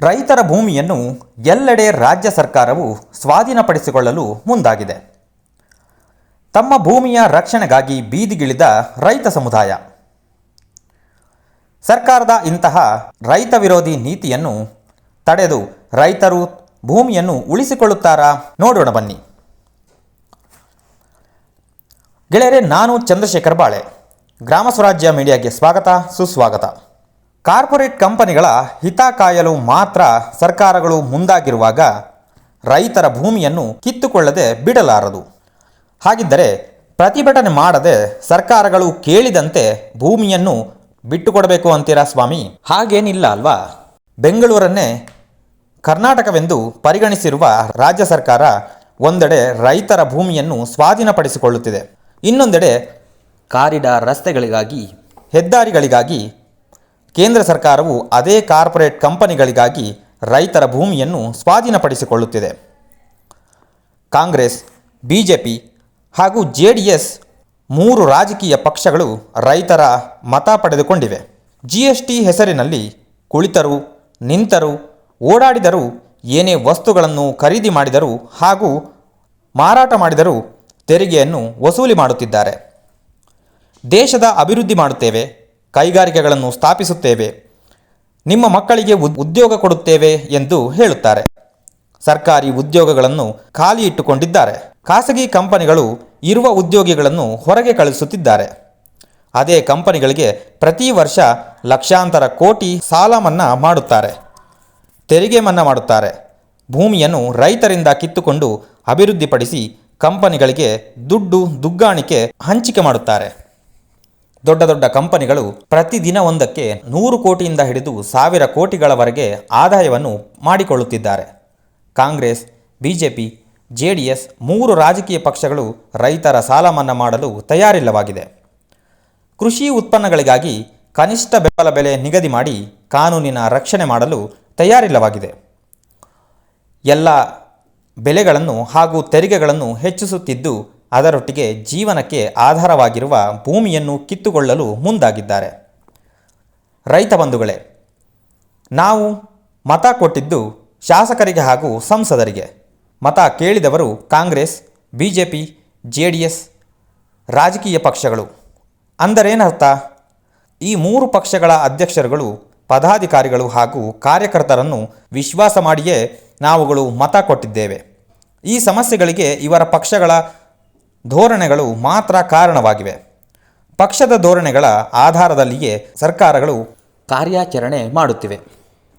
ರೈತರ ಭೂಮಿಯನ್ನು ಎಲ್ಲೆಡೆ ರಾಜ್ಯ ಸರ್ಕಾರವು ಸ್ವಾಧೀನಪಡಿಸಿಕೊಳ್ಳಲು ಮುಂದಾಗಿದೆ. ತಮ್ಮ ಭೂಮಿಯ ರಕ್ಷಣೆಗಾಗಿ ಬೀದಿಗಿಳಿದ ರೈತ ಸಮುದಾಯ. ಸರ್ಕಾರದ ಇಂತಹ ರೈತ ವಿರೋಧಿ ನೀತಿಯನ್ನು ತಡೆದು ರೈತರು ಭೂಮಿಯನ್ನು ಉಳಿಸಿಕೊಳ್ಳುತ್ತಾರಾ ನೋಡೋಣ ಬನ್ನಿ. ಗೆಳೆಯರೆ, ನಾನು ಚಂದ್ರಶೇಖರ್ ಬಾಳೆ. ಗ್ರಾಮ ಸ್ವರಾಜ್ಯ ಮೀಡಿಯಾಗೆ ಸ್ವಾಗತ, ಸುಸ್ವಾಗತ. ಕಾರ್ಪೊರೇಟ್ ಕಂಪನಿಗಳ ಹಿತ ಕಾಯಲು ಮಾತ್ರ ಸರ್ಕಾರಗಳು ಮುಂದಾಗಿರುವಾಗ ರೈತರ ಭೂಮಿಯನ್ನು ಕಿತ್ತುಕೊಳ್ಳದೆ ಬಿಡಲಾರದು. ಹಾಗಿದ್ದರೆ ಪ್ರತಿಭಟನೆ ಮಾಡದೆ ಸರ್ಕಾರಗಳು ಕೇಳಿದಂತೆ ಭೂಮಿಯನ್ನು ಬಿಟ್ಟುಕೊಡಬೇಕು ಅಂತೀರಾ ಸ್ವಾಮಿ? ಹಾಗೇನಿಲ್ಲ ಅಲ್ವಾ? ಬೆಂಗಳೂರನ್ನೇ ಕರ್ನಾಟಕವೆಂದು ಪರಿಗಣಿಸಿರುವ ರಾಜ್ಯ ಸರ್ಕಾರ ಒಂದೆಡೆ ರೈತರ ಭೂಮಿಯನ್ನು ಸ್ವಾಧೀನಪಡಿಸಿಕೊಳ್ಳುತ್ತಿದೆ. ಇನ್ನೊಂದೆಡೆ ಕಾರಿಡಾರ್ ರಸ್ತೆಗಳಿಗಾಗಿ, ಹೆದ್ದಾರಿಗಳಿಗಾಗಿ ಕೇಂದ್ರ ಸರ್ಕಾರವು ಅದೇ ಕಾರ್ಪೊರೇಟ್ ಕಂಪನಿಗಳಿಗಾಗಿ ರೈತರ ಭೂಮಿಯನ್ನು ಸ್ವಾಧೀನಪಡಿಸಿಕೊಳ್ಳುತ್ತಿದೆ. ಕಾಂಗ್ರೆಸ್ ಹಾಗೂ ಜೆ ಡಿ ಎಸ್ ಮೂರು ರಾಜಕೀಯ ಪಕ್ಷಗಳು ರೈತರ ಮತ ಪಡೆದುಕೊಂಡಿವೆ. ಜಿ ಎಸ್ ಟಿ ಹೆಸರಿನಲ್ಲಿ ಕುಳಿತರು, ನಿಂತರು, ಓಡಾಡಿದರೂ, ಏನೇ ವಸ್ತುಗಳನ್ನು ಖರೀದಿ ಮಾಡಿದರೂ ಹಾಗೂ ಮಾರಾಟ ಮಾಡಿದರೂ ತೆರಿಗೆಯನ್ನು ವಸೂಲಿ ಮಾಡುತ್ತಿದ್ದಾರೆ. ದೇಶದ ಅಭಿವೃದ್ಧಿ ಮಾಡುತ್ತೇವೆ. ಕೈಗಾರಿಕೆಗಳನ್ನು ಸ್ಥಾಪಿಸುತ್ತೇವೆ. ನಿಮ್ಮ ಮಕ್ಕಳಿಗೆ ಉದ್- ಉದ್ಯೋಗ ಕೊಡುತ್ತೇವೆ ಎಂದು ಹೇಳುತ್ತಾರೆ. ಸರ್ಕಾರಿ ಉದ್ಯೋಗಗಳನ್ನು ಖಾಲಿ ಇಟ್ಟುಕೊಂಡಿದ್ದಾರೆ. ಖಾಸಗಿ ಕಂಪನಿಗಳು ಇರುವ ಉದ್ಯೋಗಿಗಳನ್ನು ಹೊರಗೆ ಕಳಿಸುತ್ತಿದ್ದಾರೆ. ಅದೇ ಕಂಪನಿಗಳಿಗೆ ಪ್ರತಿ ವರ್ಷ ಲಕ್ಷಾಂತರ ಕೋಟಿ ಸಾಲ ಮನ್ನಾ ಮಾಡುತ್ತಾರೆ. ತೆರಿಗೆ ಮನ್ನಾ ಮಾಡುತ್ತಾರೆ. ಭೂಮಿಯನ್ನು ರೈತರಿಂದ ಕಿತ್ತುಕೊಂಡು ಅಭಿವೃದ್ಧಿಪಡಿಸಿ ಕಂಪನಿಗಳಿಗೆ ದುಡ್ಡು, ದುಗ್ಗಾಣಿಕೆ ಹಂಚಿಕೆ ಮಾಡುತ್ತಾರೆ. ದೊಡ್ಡ ದೊಡ್ಡ ಕಂಪನಿಗಳು ಪ್ರತಿದಿನ ಒಂದಕ್ಕೆ ನೂರು ಕೋಟಿಯಿಂದ ಹಿಡಿದು ಸಾವಿರ ಕೋಟಿಗಳವರೆಗೆ ಆದಾಯವನ್ನು ಮಾಡಿಕೊಳ್ಳುತ್ತಿದ್ದಾರೆ. Congress, BJP J D S ಮೂರು ರಾಜಕೀಯ ಪಕ್ಷಗಳು ರೈತರ ಸಾಲ ಮನ್ನಾ ಮಾಡಲು ತಯಾರಿಲ್ಲವಾಗಿದೆ. ಕೃಷಿ ಉತ್ಪನ್ನಗಳಿಗಾಗಿ ಕನಿಷ್ಠ ಬೆಂಬಲ ಬೆಲೆ ನಿಗದಿ ಮಾಡಿ ಕಾನೂನಿನ ರಕ್ಷಣೆ ಮಾಡಲು ತಯಾರಿಲ್ಲವಾಗಿದೆ. ಎಲ್ಲ ಬೆಲೆಗಳನ್ನು ಹಾಗೂ ತೆರಿಗೆಗಳನ್ನು ಹೆಚ್ಚಿಸುತ್ತಿದ್ದು ಅದರೊಟ್ಟಿಗೆ ಜೀವನಕ್ಕೆ ಆಧಾರವಾಗಿರುವ ಭೂಮಿಯನ್ನು ಕಿತ್ತುಕೊಳ್ಳಲು ಮುಂದಾಗಿದ್ದಾರೆ. ರೈತ ಬಂಧುಗಳೇ, ನಾವು ಮತ ಕೊಟ್ಟಿದ್ದು ಶಾಸಕರಿಗೆ ಹಾಗೂ ಸಂಸದರಿಗೆ. ಮತ ಕೇಳಿದವರು Congress B J P J D S ರಾಜಕೀಯ ಪಕ್ಷಗಳು. ಅಂದರೇನರ್ಥ, ಈ ಮೂರು ಪಕ್ಷಗಳ ಅಧ್ಯಕ್ಷರುಗಳು, ಪದಾಧಿಕಾರಿಗಳು ಹಾಗೂ ಕಾರ್ಯಕರ್ತರನ್ನು ವಿಶ್ವಾಸ ಮಾಡಿಯೇ ನಾವುಗಳು ಮತ ಕೊಟ್ಟಿದ್ದೇವೆ. ಈ ಸಮಸ್ಯೆಗಳಿಗೆ ಇವರ ಪಕ್ಷಗಳ ಧೋರಣೆಗಳು ಮಾತ್ರ ಕಾರಣವಾಗಿವೆ. ಪಕ್ಷದ ಧೋರಣೆಗಳ ಆಧಾರದಲ್ಲಿಯೇ ಸರ್ಕಾರಗಳು ಕಾರ್ಯಾಚರಣೆ ಮಾಡುತ್ತಿವೆ.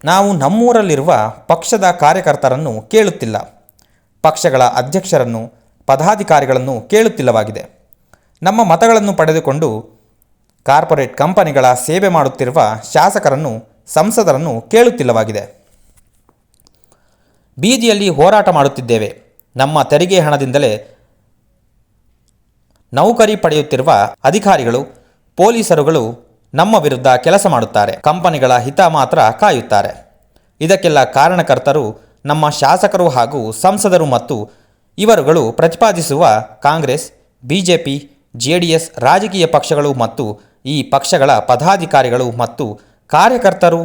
ನಾವು ನಮ್ಮೂರಲ್ಲಿರುವ ಪಕ್ಷದ ಕಾರ್ಯಕರ್ತರನ್ನು ಕೇಳುತ್ತಿಲ್ಲ. ಪಕ್ಷಗಳ ಅಧ್ಯಕ್ಷರನ್ನು, ಪದಾಧಿಕಾರಿಗಳನ್ನು ಕೇಳುತ್ತಿಲ್ಲವಾಗಿದೆ. ನಮ್ಮ ಮತಗಳನ್ನು ಪಡೆದುಕೊಂಡು ಕಾರ್ಪೊರೇಟ್ ಕಂಪನಿಗಳ ಸೇವೆ ಮಾಡುತ್ತಿರುವ ಶಾಸಕರನ್ನು, ಸಂಸದರನ್ನು ಕೇಳುತ್ತಿಲ್ಲವಾಗಿದೆ. ಬೀದಿಯಲ್ಲಿ ಹೋರಾಟ ಮಾಡುತ್ತಿದ್ದೇವೆ. ನಮ್ಮ ತೆರಿಗೆ ಹಣದಿಂದಲೇ ನೌಕರಿ ಪಡೆಯುತ್ತಿರುವ ಅಧಿಕಾರಿಗಳು, ಪೊಲೀಸರುಗಳು ನಮ್ಮ ವಿರುದ್ಧ ಕೆಲಸ ಮಾಡುತ್ತಾರೆ. ಕಂಪನಿಗಳ ಹಿತ ಮಾತ್ರ ಕಾಯುತ್ತಾರೆ. ಇದಕ್ಕೆಲ್ಲ ಕಾರಣಕರ್ತರು ನಮ್ಮ ಶಾಸಕರು ಹಾಗೂ ಸಂಸದರು ಮತ್ತು ಇವರುಗಳು ಪ್ರತಿಪಾದಿಸುವ Congress, BJP J D S ರಾಜಕೀಯ ಪಕ್ಷಗಳು ಮತ್ತು ಈ ಪಕ್ಷಗಳ ಪದಾಧಿಕಾರಿಗಳು ಮತ್ತು ಕಾರ್ಯಕರ್ತರು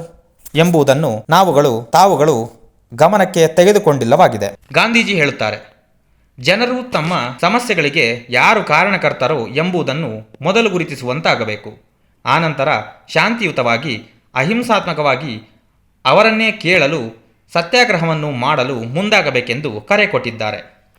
ಎಂಬುದನ್ನು ನಾವುಗಳು, ತಾವುಗಳು ಗಮನಕ್ಕೆ ತೆಗೆದುಕೊಂಡಿಲ್ಲವಾಗಿದೆ. ಗಾಂಧೀಜಿ ಹೇಳುತ್ತಾರೆ ಜನರು ತಮ್ಮ ಸಮಸ್ಯೆಗಳಿಗೆ ಯಾರು ಕಾರಣಕರ್ತರೋ ಎಂಬುದನ್ನು ಮೊದಲು ಗುರುತಿಸುವಂತಾಗಬೇಕು. ಆನಂತರ ಶಾಂತಿಯುತವಾಗಿ, ಅಹಿಂಸಾತ್ಮಕವಾಗಿ ಅವರನ್ನೇ ಕೇಳಲು, ಸತ್ಯಾಗ್ರಹವನ್ನು ಮಾಡಲು ಮುಂದಾಗಬೇಕೆಂದು ಕರೆ ಕೊಟ್ಟಿದ್ದಾರೆ.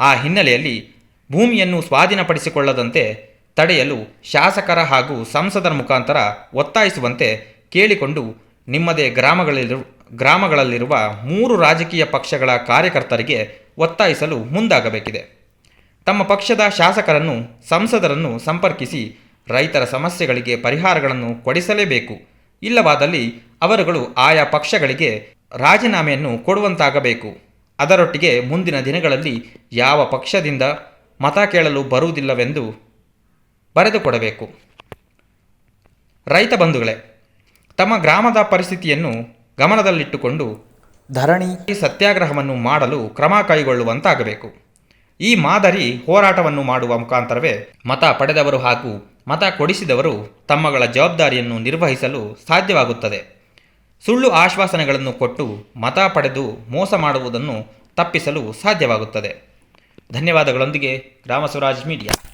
ಆ ಹಿನ್ನೆಲೆಯಲ್ಲಿ ಭೂಮಿಯನ್ನು ಸ್ವಾಧೀನಪಡಿಸಿಕೊಳ್ಳದಂತೆ ತಡೆಯಲು ಶಾಸಕರ ಹಾಗೂ ಸಂಸದರ ಮುಖಾಂತರ ಒತ್ತಾಯಿಸುವಂತೆ ಕೇಳಿಕೊಂಡು ನಿಮ್ಮದೇ ಗ್ರಾಮಗಳಲ್ಲಿರು ಗ್ರಾಮಗಳಲ್ಲಿರುವ ಮೂರು ರಾಜಕೀಯ ಪಕ್ಷಗಳ ಕಾರ್ಯಕರ್ತರಿಗೆ ಒತ್ತಾಯಿಸಲು ಮುಂದಾಗಬೇಕಿದೆ. ತಮ್ಮ ಪಕ್ಷದ ಶಾಸಕರನ್ನು, ಸಂಸದರನ್ನು ಸಂಪರ್ಕಿಸಿ ರೈತರ ಸಮಸ್ಯೆಗಳಿಗೆ ಪರಿಹಾರಗಳನ್ನು ಕೊಡಿಸಲೇಬೇಕು. ಇಲ್ಲವಾದಲ್ಲಿ ಅವರುಗಳು ಆಯಾ ಪಕ್ಷಗಳಿಗೆ ರಾಜೀನಾಮೆಯನ್ನು ಕೊಡುವಂತಾಗಬೇಕು. ಅದರೊಟ್ಟಿಗೆ ಮುಂದಿನ ದಿನಗಳಲ್ಲಿ ಯಾವ ಪಕ್ಷದಿಂದ ಮತ ಕೇಳಲು ಬರುವುದಿಲ್ಲವೆಂದು ಬರೆದುಕೊಡಬೇಕು. ರೈತ ಬಂಧುಗಳೇ, ತಮ್ಮ ಗ್ರಾಮದ ಪರಿಸ್ಥಿತಿಯನ್ನು ಗಮನದಲ್ಲಿಟ್ಟುಕೊಂಡು ಧರಣಿ ಸತ್ಯಾಗ್ರಹವನ್ನು ಮಾಡಲು ಕ್ರಮ ಕೈಗೊಳ್ಳುವಂತಾಗಬೇಕು. ಈ ಮಾದರಿ ಹೋರಾಟವನ್ನು ಮಾಡುವ ಮುಖಾಂತರವೇ ಮತ ಪಡೆದವರು ಹಾಗೂ ಮತ ಕೊಡಿಸಿದವರು ತಮ್ಮಗಳ ಜವಾಬ್ದಾರಿಯನ್ನು ನಿರ್ವಹಿಸಲು ಸಾಧ್ಯವಾಗುತ್ತದೆ. ಸುಳ್ಳು ಆಶ್ವಾಸನೆಗಳನ್ನು ಕೊಟ್ಟು ಮತ ಪಡೆದು ಮೋಸ ಮಾಡುವುದನ್ನು ತಪ್ಪಿಸಲು ಸಾಧ್ಯವಾಗುತ್ತದೆ. ಧನ್ಯವಾದಗಳೊಂದಿಗೆ ಗ್ರಾಮ ಸ್ವರಾಜ್ ಮೀಡಿಯಾ.